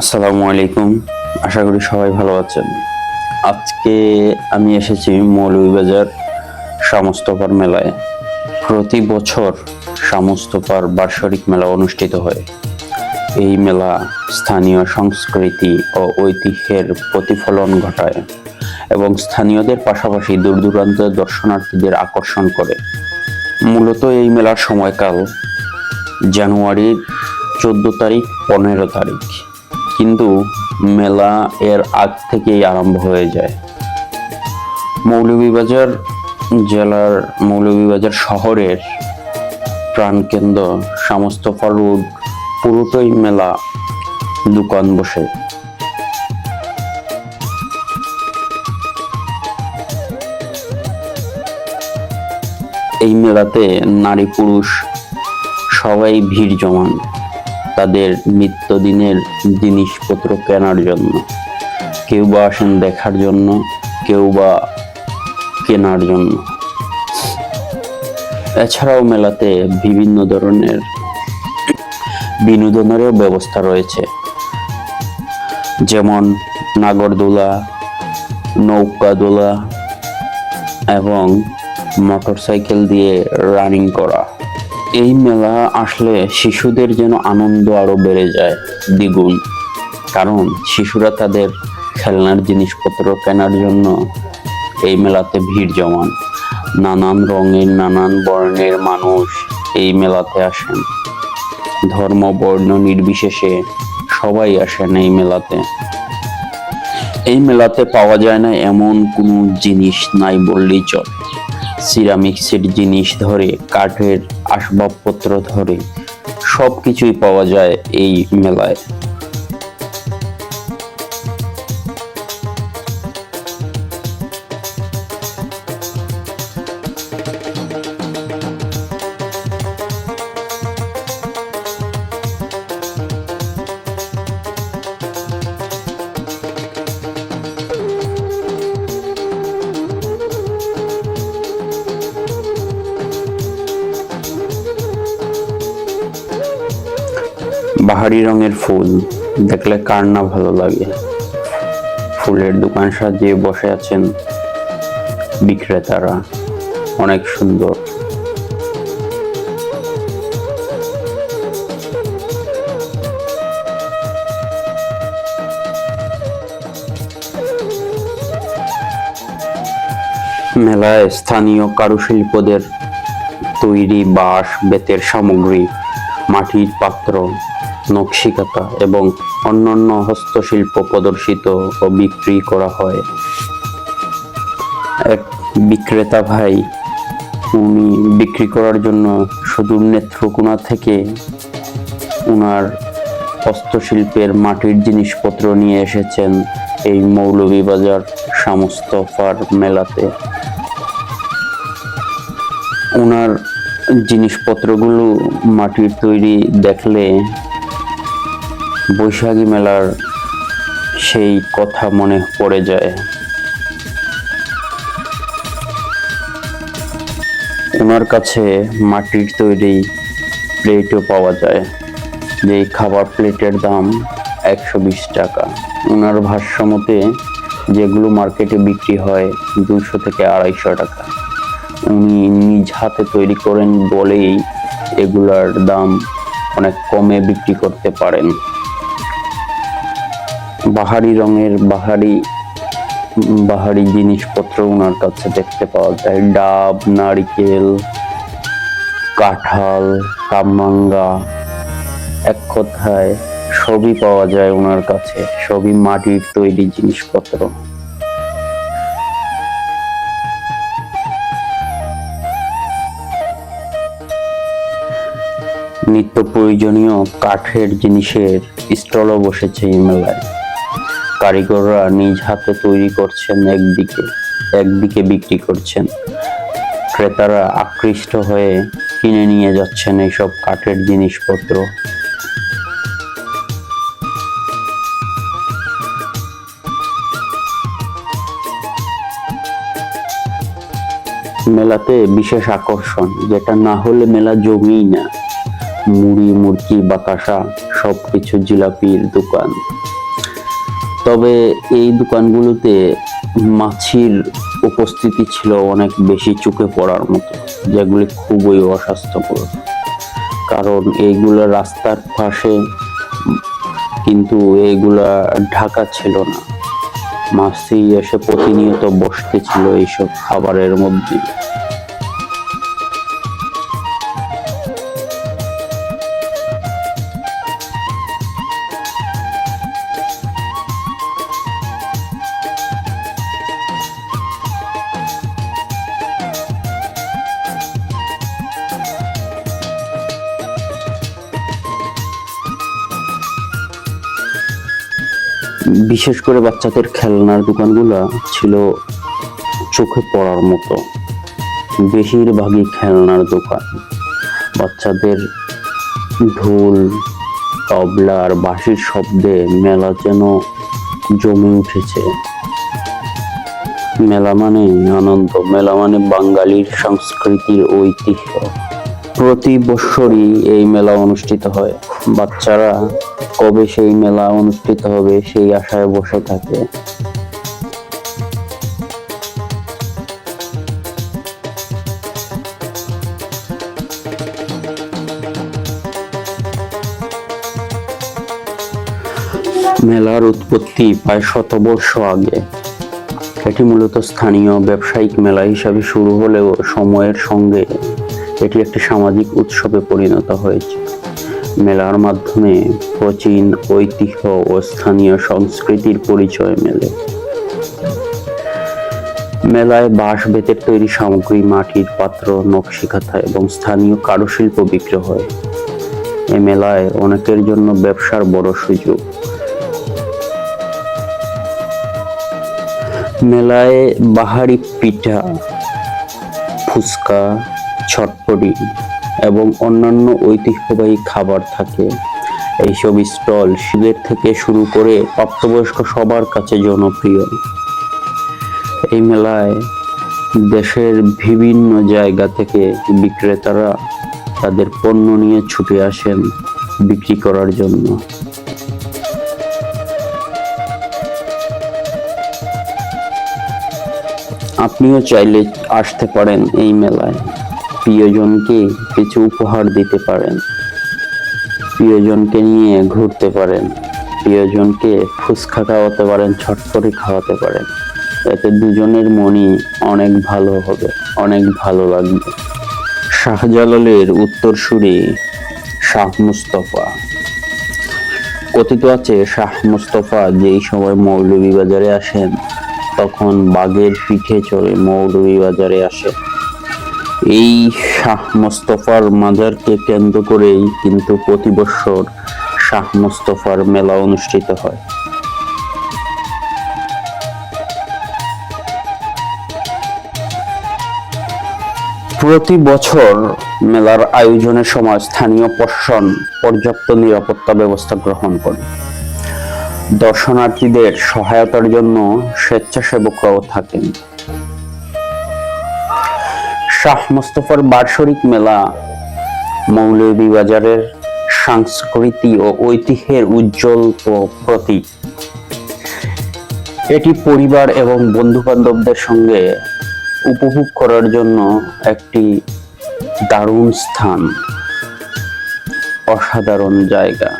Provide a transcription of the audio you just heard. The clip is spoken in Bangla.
আসসালামু আলাইকুম। আশা করি সবাই ভালো আছেন। আজকে আমি এসেছি মৌলভীবাজার সমস্তপার মেলায়। প্রতি বছর সমস্তপার বার্ষিক মেলা অনুষ্ঠিত হয়। এই মেলা স্থানীয় সংস্কৃতি ও ঐতিহ্যের প্রতিফলন ঘটায় এবং স্থানীয়দের পাশাপাশি দূর দূরান্তের দর্শনার্থীদের আকর্ষণ করে। মূলত এই মেলার সময়কাল জানুয়ারির চোদ্দ তারিখ, পনেরো তারিখ। কিন্তু মেলা এর আগ থেকেই আরম্ভ হয়ে যায়। মৌলভীবাজার জেলার মৌলভীবাজার শহরের প্রাণকেন্দ্র সমস্ত রোড পুরোটাই মেলা দোকান বসে। এই মেলাতে নারী পুরুষ সবাই ভিড় জমান। তাদের নিত্যদিনের জিনিসপত্র কেনার জন্য। কেউ বা আসেন দেখার জন্য, কেউ বা কেনার জন্য। এছাড়াও মেলাতে বিভিন্ন ধরনের বিনোদনেরও ব্যবস্থা রয়েছে। যেমন নাগরদোলা, নৌকাদোলা এবং মোটরসাইকেল দিয়ে রানিং করা। এই মেলা আসলে শিশুদের যেন আনন্দ আরও বেড়ে যায়, দ্বিগুণ। কারণ শিশুরা তাদের খেলনার জিনিসপত্র কেনার জন্য এই মেলাতে ভিড় জমান। নানান রঙের, নানান বর্ণের মানুষ এই মেলাতে আসেন। ধর্ম, বর্ণ নির্বিশেষে সবাই আসেন এই মেলাতে। এই মেলাতে পাওয়া যায় না এমন কোনো জিনিস নাই বললেই চলে। সিরামিক্সের জিনিস ধরে কাঠের আসবাবপত্র ধরে সব কিছুই পাওয়া যায় এই মেলায়। বাহারি রঙের ফুল। দেখলে কার না ভালো লাগে? ফুলের দোকান সাজিয়ে বসে আছেন বিক্রেতারা। অনেক সুন্দর। মেলায় স্থানীয় কারুশিল্পদের তৈরি বাঁশ, বেতের সামগ্রী, মাটির পাত্র নকশিকাতা এবং অন্যান্য হস্তশিল্প প্রদর্শিত ও বিক্রি করা হয়। এক বিক্রেতা ভাই, উনি বিক্রি করার জন্য সুদূর নেত্রকোনা থেকে উনার হস্তশিল্পের মাটির জিনিসপত্র নিয়ে এসেছেন এই মৌলভীবাজার সমস্ত ফার মেলাতে। ওনার জিনিসপত্রগুলো মাটির তৈরি দেখলে বৈশাখী মেলার সেই কথা মনে পড়ে যায়। ওনার কাছে মাটির তৈরি প্লেটও পাওয়া যায়, যেই খাবার প্লেটের দাম একশো বিশ টাকা। ওনার ভাষ্য মতে যেগুলো মার্কেটে বিক্রি হয় দুশো থেকে আড়াইশো টাকা। উনি নিজ হাতে তৈরি করেন বলেই এগুলার দাম অনেক কমে বিক্রি করতে পারেন। বাহারি রঙের বাহারি বাহারি জিনিসপত্র ওনার কাছে দেখতে পাওয়া যায়। ডাব, নারিকেল, কাঁঠাল কামরাঙ্গা এক কথায় সবই পাওয়া যায় ওনার কাছে। সবই মাটির তৈরি জিনিসপত্র। নিত্য প্রয়োজনীয় কাঠের জিনিসের স্টলও বসেছে এই মেলায়। কারিগররা নিজ হাতে তৈরি করছেন, একদিকে একদিকে বিক্রি করছেন। ক্রেতারা আকৃষ্ট হয়ে কিনে নিয়ে যাচ্ছেন এইসব কাঠের জিনিসপত্র। মেলাতে বিশেষ আকর্ষণ, যেটা না হলে মেলা জমেই না। মুড়ি, মুরকি, বাতাসা সব কিছু জিলাপির দোকান। তবে এই দোকানগুলোতে মাছির উপস্থিতি ছিল অনেক বেশি চোখে পড়ার মতো, যেগুলি খুবই অস্বাস্থ্যকর। কারণ এইগুলো রাস্তার পাশে, কিন্তু এইগুলা ঢাকা ছিল না। মাছি এসে প্রতিনিয়ত বসতে ছিল এইসব খাবারের মধ্যে। বিশেষ করে বাচ্চাদের খেলনার দোকানগুলো ছিল চোখে পড়ার মতো। বেশিরভাগই খেলনার দোকান। বাচ্চাদের ঢোল তবলার বাঁশির শব্দে মেলা যেন জমে উঠেছে। মেলা মানে আনন্দ, মেলা মানে বাঙালির সংস্কৃতির ঐতিহ্য। প্রতি বৎসরই এই মেলা অনুষ্ঠিত হয়। বাচ্চারা কবে সেই মেলা অনুষ্ঠিত হবে সেই আশায় বসে থাকে। মেলার উৎপত্তি প্রায় শতবর্ষ আগে। এটি মূলত স্থানীয় ব্যবসায়িক মেলা হিসাবে শুরু হলেও সময়ের সঙ্গে এটি একটি সামাজিক উৎসবে পরিণত হয়েছে। মেলার মাধ্যমে প্রাচীন ঐতিহ্য ও স্থানীয় সংস্কৃতির পরিচয় মেলে। মেলায় বাঁশ বেতের তৈরি সামগ্রী, মাটির পাত্র নকশিকাঁথা এবং স্থানীয় কারুশিল্প বিক্রি হয়। এ মেলায় অনেকের জন্য ব্যবসার বড় সুযোগ। মেলায় বাহারি পিঠা, ফুচকা ছটপটি এবং অন্যান্য ঐতিহ্যবাহী খাবার থাকে। এইসব স্টল শিবের থেকে শুরু করে প্রাপ্তবয়স্ক সবার কাছে জনপ্রিয়। এই মেলায় দেশের বিভিন্ন জায়গা থেকে বিক্রেতারা তাদের পণ্য নিয়ে ছুটে আসেন বিক্রি করার জন্য। আপনিও চাইলে আসতে পারেন এই মেলায়। প্রিয়জনকে কিছু উপহার দিতে পারেন। প্রিয়জনকে নিয়ে ঘুরতে পারেন। প্রিয়জনকে ফুচকা খাওয়াতে পারেন, ছটপটি খাওয়াতে পারেন। এতে দুজনের মনই অনেক ভালো হবে, অনেক ভালো লাগবে। শাহজালালের উত্তরসূরি শাহ মুস্তফা। কথিত আছে, শাহ মুস্তফা যেই সময় মৌলভীবাজারে আসেন, তখন বাঘের পিঠে চড়ে মৌলভীবাজারে আসে। এই শাহ মোস্তফার মাজারকে কেন্দ্র করেই কিন্তু প্রতি বছর শাহ মোস্তফার মেলা অনুষ্ঠিত হয়। প্রতি বছর মেলার আয়োজনের সময় স্থানীয় প্রশাসন পর্যাপ্ত নিরাপত্তা ব্যবস্থা গ্রহণ করে। দর্শনার্থীদের সহায়তার জন্য স্বেচ্ছাসেবকরাও থাকেন। শাহ মোস্তফার বার্ষরিক মেলা মৌলভীবাজারের সংস্কৃতি ও ঐতিহ্যের উজ্জ্বল প্রতীক। এটি পরিবার এবং বন্ধু বান্ধবদের সঙ্গে উপভোগ করার জন্য একটি দারুণ স্থান, অসাধারণ জায়গা।